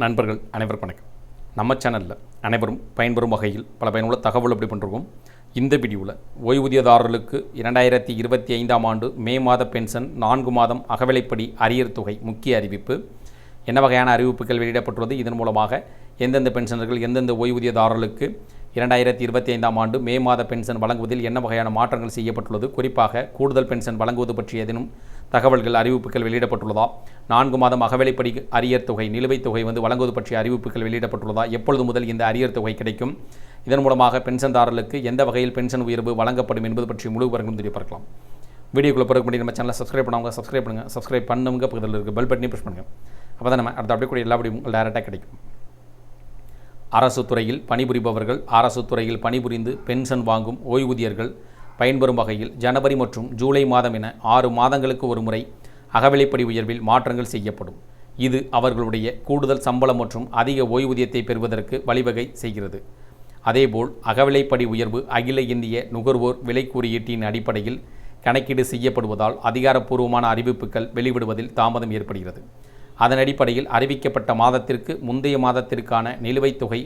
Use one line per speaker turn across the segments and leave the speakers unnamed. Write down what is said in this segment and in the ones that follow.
நண்பர்கள் அனைவருக்கும் வணக்கம். நம்ம சேனலில் அனைவரும் பயன்பெறும் வகையில் பல பயனுள்ள தகவல் அப்படி பண்ணிருக்கோம் இந்த வீடியோவில் ஓய்வூதியதாரர்களுக்கு இரண்டாயிரத்தி இருபத்தி ஐந்தாம் ஆண்டு மே மாத பென்ஷன் நான்கு மாதம் அகவிலைப்படி அரியர் தொகை முக்கிய அறிவிப்பு. என்ன வகையான அறிவிப்புகள் வெளியிடப்பட்டுள்ளது? இதன் மூலமாக எந்தெந்த பென்ஷனர்கள் எந்தெந்த ஓய்வூதியதாரர்களுக்கு இரண்டாயிரத்தி இருபத்தி ஐந்தாம் ஆண்டு மே மாத பென்ஷன் வழங்குவதில் என்ன வகையான மாற்றங்கள் செய்யப்பட்டுள்ளது? குறிப்பாக கூடுதல் பென்ஷன் வழங்குவது பற்றி ஏதேனும் தகவல்கள் அறிவிப்புகள் வெளியிடப்பட்டுள்ளதா? நான்கு மாதம் அகவிலைப்படி அரியர் தொகை நிலுவைத் தொகை வந்து வழங்குவது பற்றிய அறிவிப்புகள் வெளியிடப்பட்டுள்ளதா? எப்பொழுது முதல் இந்த அரியர் தொகை கிடைக்கும்? இதன் மூலமாக பென்ஷன்தாரர்களுக்கு எந்த வகையில் பென்ஷன் உயர்வு வழங்கப்படும் என்பது பற்றி முழு விவரங்களும் தெரிய பார்க்கலாம். பிறகு பண்ணி நம்ம சேனலை சப்ஸ்கிரைப் பண்ணுவாங்க சப்ஸ்கிரைப் பண்ணுங்கள் சப்ஸ்கிரைப் பண்ணுங்க பக்கத்தில் இருக்க பெல் பட்டனையும் ப்ரெஸ் பண்ணுங்கள் அப்போ தான் நம்ம அடுத்த அப்படியே கூட எல்லா வீடியோ உங்களுக்கு டேரெக்டாக கிடைக்கும். அரசு துறையில் பணிபுரிபவர்கள் அரசு துறையில் பணிபுரிந்து பென்ஷன் வாங்கும் ஓய்வூதியர்கள் பயன்பெறும் வகையில் ஜனவரி மற்றும் ஜூலை மாதம் என ஆறு மாதங்களுக்கு ஒரு முறை அகவிலைப்படி உயர்வில் மாற்றங்கள் செய்யப்படும். இது அவர்களுடைய கூடுதல் சம்பளம் மற்றும் அதிக ஓய்வூதியத்தை பெறுவதற்கு வழிவகை செய்கிறது. அதேபோல் அகவிலைப்படி உயர்வு அகில இந்திய நுகர்வோர் விலை குறியீட்டின் அடிப்படையில் கணக்கீடு செய்யப்படுவதால் அதிகாரப்பூர்வமான அறிவிப்புகள் வெளிவிடுவதில் தாமதம் ஏற்படுகிறது. அதன் அடிப்படையில் அறிவிக்கப்பட்ட மாதத்திற்கு முந்தைய மாதத்திற்கான நிலுவைத் தொகை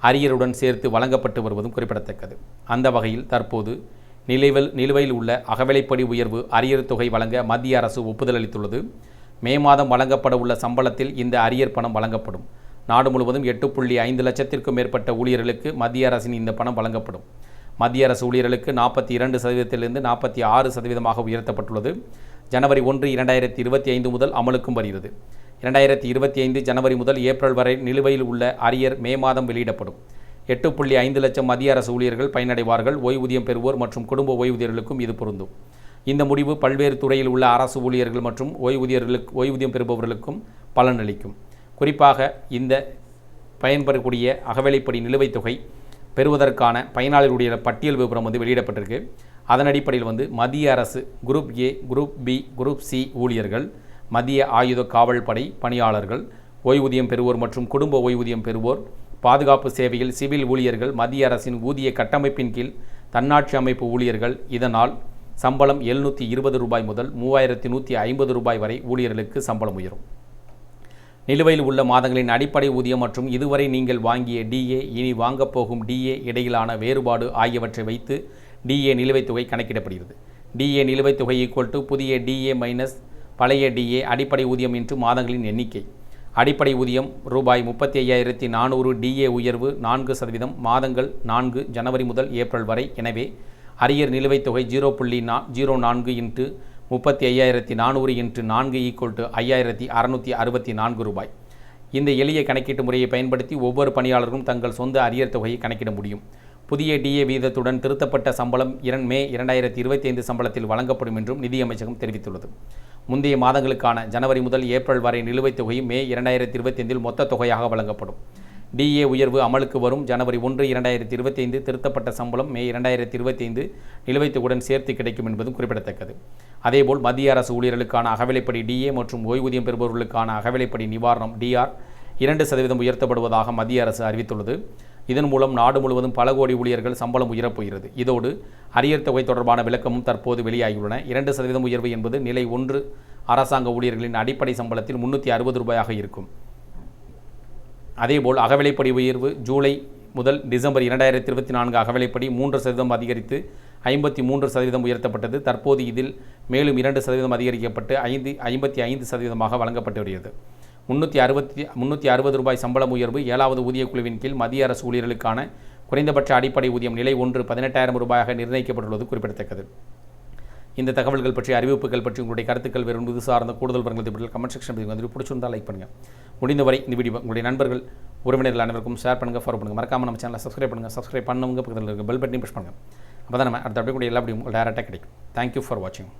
அரியருடன் சேர்த்து வழங்கப்பட்டு வருவதும் குறிப்பிடத்தக்கது. அந்த வகையில் தற்போது நிலுவையில் நிலுவையில் உள்ள அகவிலைப்படி உயர்வு அரியர் தொகை வழங்க மத்திய அரசு ஒப்புதல் அளித்துள்ளது. மே மாதம் வழங்கப்பட உள்ள சம்பளத்தில் இந்த அரியர் பணம் வழங்கப்படும். நாடு முழுவதும் எட்டு புள்ளி ஐந்து லட்சத்திற்கும் மேற்பட்ட ஊழியர்களுக்கு மத்திய அரசின் இந்த பணம் வழங்கப்படும். மத்திய அரசு ஊழியர்களுக்கு நாற்பத்தி இரண்டு சதவீதத்திலிருந்து நாற்பத்தி ஆறு சதவீதமாக உயர்த்தப்பட்டுள்ளது. ஜனவரி ஒன்று இரண்டாயிரத்தி இருபத்தி ஐந்து முதல் அமலுக்கும் வருகிறது. இரண்டாயிரத்தி இருபத்தி ஐந்து ஜனவரி முதல் ஏப்ரல் வரை நிலுவையில் உள்ள அரியர் மே மாதம் வெளியிடப்படும். எட்டு புள்ளி ஐந்து லட்சம் மத்திய அரசு ஊழியர்கள் பயனடைவார்கள். ஓய்வூதியம் பெறுவோர் மற்றும் குடும்ப ஓய்வூதியர்களுக்கும் இது பொருந்தும். இந்த முடிவு பல்வேறு துறையில் உள்ள அரசு ஊழியர்கள் மற்றும் ஓய்வூதியர்களுக்கு ஓய்வூதியம் பெறுபவர்களுக்கும் பலனளிக்கும். குறிப்பாக இந்த பயன்பெறக்கூடிய அகவிலைப்படி நிலுவைத் தொகை பெறுவதற்கான பயனாளிகளுடைய பட்டியல் விவரம் வந்து வெளியிடப்பட்டிருக்கு. அதன் அடிப்படையில் வந்து மத்திய அரசு group A group B group C ஊழியர்கள் மத்திய ஆயுத காவல் படை பணியாளர்கள் ஓய்வூதியம் பெறுவோர் மற்றும் குடும்ப ஓய்வூதியம் பெறுவோர் பாதுகாப்பு சேவையில் சிவில் ஊழியர்கள் மத்திய அரசின் ஊதிய கட்டமைப்பின் கீழ் தன்னாட்சி அமைப்பு ஊழியர்கள். இதனால் சம்பளம் எழுநூற்றி இருபது ரூபாய் முதல் மூவாயிரத்தி நூற்றி ஐம்பது ரூபாய் வரை ஊழியர்களுக்கு சம்பளம் உயரும். நிலுவையில் உள்ள மாதங்களின் அடிப்படை ஊதியம் மற்றும் இதுவரை நீங்கள் வாங்கிய டிஏ இனி வாங்கப் போகும் டிஏ இடையிலான வேறுபாடு ஆகியவற்றை வைத்து டிஏ நிலுவைத் தொகை கணக்கிடப்படுகிறது. டிஏ நிலுவைத் தொகை ஈக்குவல் டு புதிய டிஏ மைனஸ் பழைய டிஏ அடிப்படை ஊதியம் இன்று மாதங்களின் எண்ணிக்கை. அடிப்படை ஊதியம் ரூபாய் முப்பத்தி ஐயாயிரத்தி நானூறு டிஏ உயர்வு நான்கு சதவீதம் மாதங்கள் நான்கு ஜனவரி முதல் ஏப்ரல் வரை. எனவே அரியர் நிலுவைத் தொகை ஜீரோ புள்ளி நா ஜீரோ நான்கு இன்ட்டு முப்பத்தி ஐயாயிரத்தி நானூறு இன்ட்டு நான்கு ஈக்குவல் டு ஐயாயிரத்தி அறநூற்றி அறுபத்தி நான்கு ரூபாய். இந்த எளிய கணக்கீட்டு முறையை பயன்படுத்தி ஒவ்வொரு பணியாளரும் தங்கள் சொந்த அரியர் தொகையை கணக்கிட முடியும். புதிய டிஏ வீதத்துடன் திருத்தப்பட்ட சம்பளம் இரண் மே இரண்டாயிரத்தி இருபத்தி ஐந்து சம்பளத்தில் வழங்கப்படும் என்றும் நிதியமைச்சகம் தெரிவித்துள்ளது. முந்தைய மாதங்களுக்கான ஜனவரி முதல் ஏப்ரல் வரை நிலுவைத் தொகை மே இரண்டாயிரத்தி இருபத்தி ஐந்தில் மொத்த தொகையாக வழங்கப்படும். டிஏ உயர்வு அமலுக்கு வரும் ஜனவரி ஒன்று இரண்டாயிரத்தி இருபத்தி ஐந்து திருத்தப்பட்ட சம்பளம் மே இரண்டாயிரத்தி இருபத்தி ஐந்து நிலுவைத் சேர்த்து கிடைக்கும் என்பதும் குறிப்பிடத்தக்கது. அதேபோல் மத்திய அரசு ஊழியர்களுக்கான அகவிலைப்படி டிஏ மற்றும் ஓய்வூதியம் பெறுபவர்களுக்கான அகவிலைப்படி நிவாரணம் டிஆர் இரண்டு சதவீதம் உயர்த்தப்படுவதாக மத்திய அரசு அறிவித்துள்ளது. இதன் மூலம் நாடு முழுவதும் பல கோடி ஊழியர்கள் சம்பளம் உயரப்போகிறது. இதோடு அரியர் தொகை தொடர்பான விளக்கமும் தற்போது வெளியாகியுள்ளன. இரண்டு சதவீதம் உயர்வு என்பது நிலை ஒன்று. அரசாங்க ஊழியர்களின் அடிப்படை சம்பளத்தில் முன்னூற்றி அறுபது ரூபாயாக இருக்கும். அதேபோல் அகவிலைப்படி உயர்வு ஜூலை முதல் டிசம்பர் இரண்டாயிரத்தி இருபத்தி நான்கு அகவிலைப்படி மூன்று சதவீதம் அதிகரித்து ஐம்பத்தி மூன்று சதவீதம் உயர்த்தப்பட்டது. தற்போது இதில் மேலும் இரண்டு சதவீதம் அதிகரிக்கப்பட்டு ஐந்து ஐம்பத்தி ஐந்து சதவீதமாக வழங்கப்பட்டு வருகிறது. முன்னூற்றி அறுபத்தி முன்னூற்றி அறுபது ரூபாய் சம்பளம் உயர்வு ஏழாவது ஊதிய குழுவின் கீழ் மத்திய அரசு ஊழியர்களுக்கான குறைந்தபட்ச அடிப்படை ஊதியம் நிலை ஒன்று பதினெட்டாயிரம் ரூபாயாக நிர்ணயிக்கப்பட்டுள்ளது குறிப்பிடத்தக்கது. இந்த தகவல்கள் பற்றி அறிவிப்புகள் பற்றி உங்களுடைய கருத்துக்கள் வெறும் இது சார்ந்த கூடுதல் விவரங்கள் கமெண்ட் செக்ஷன் வந்து பிடிச்சிருந்தால் லைக் பண்ணுங்கள் முடிந்தவரை இந்த வீடியோ உங்களுடைய நண்பர்கள் உறவினர்கள் அனைவருக்கும் ஷேர் பண்ணுங்கள் ஃபாலோ பண்ணுங்கள் மறக்காமல் நம்ம சேனலை சப்ஸ்கிரைப் பண்ணுங்கள் சப்ஸ்கிரைப் பண்ணுங்க பக்கத்தில் இருக்க பெல் பட்டனையும் ப்ரெஸ் பண்ணுங்கள் அப்போ தான் நம்ம அடுத்த அப்படியே கூட எல்லா வீடியோ டேரெக்டாக கிடைக்கும். தேங்க்யூ ஃபார் வாட்சிங்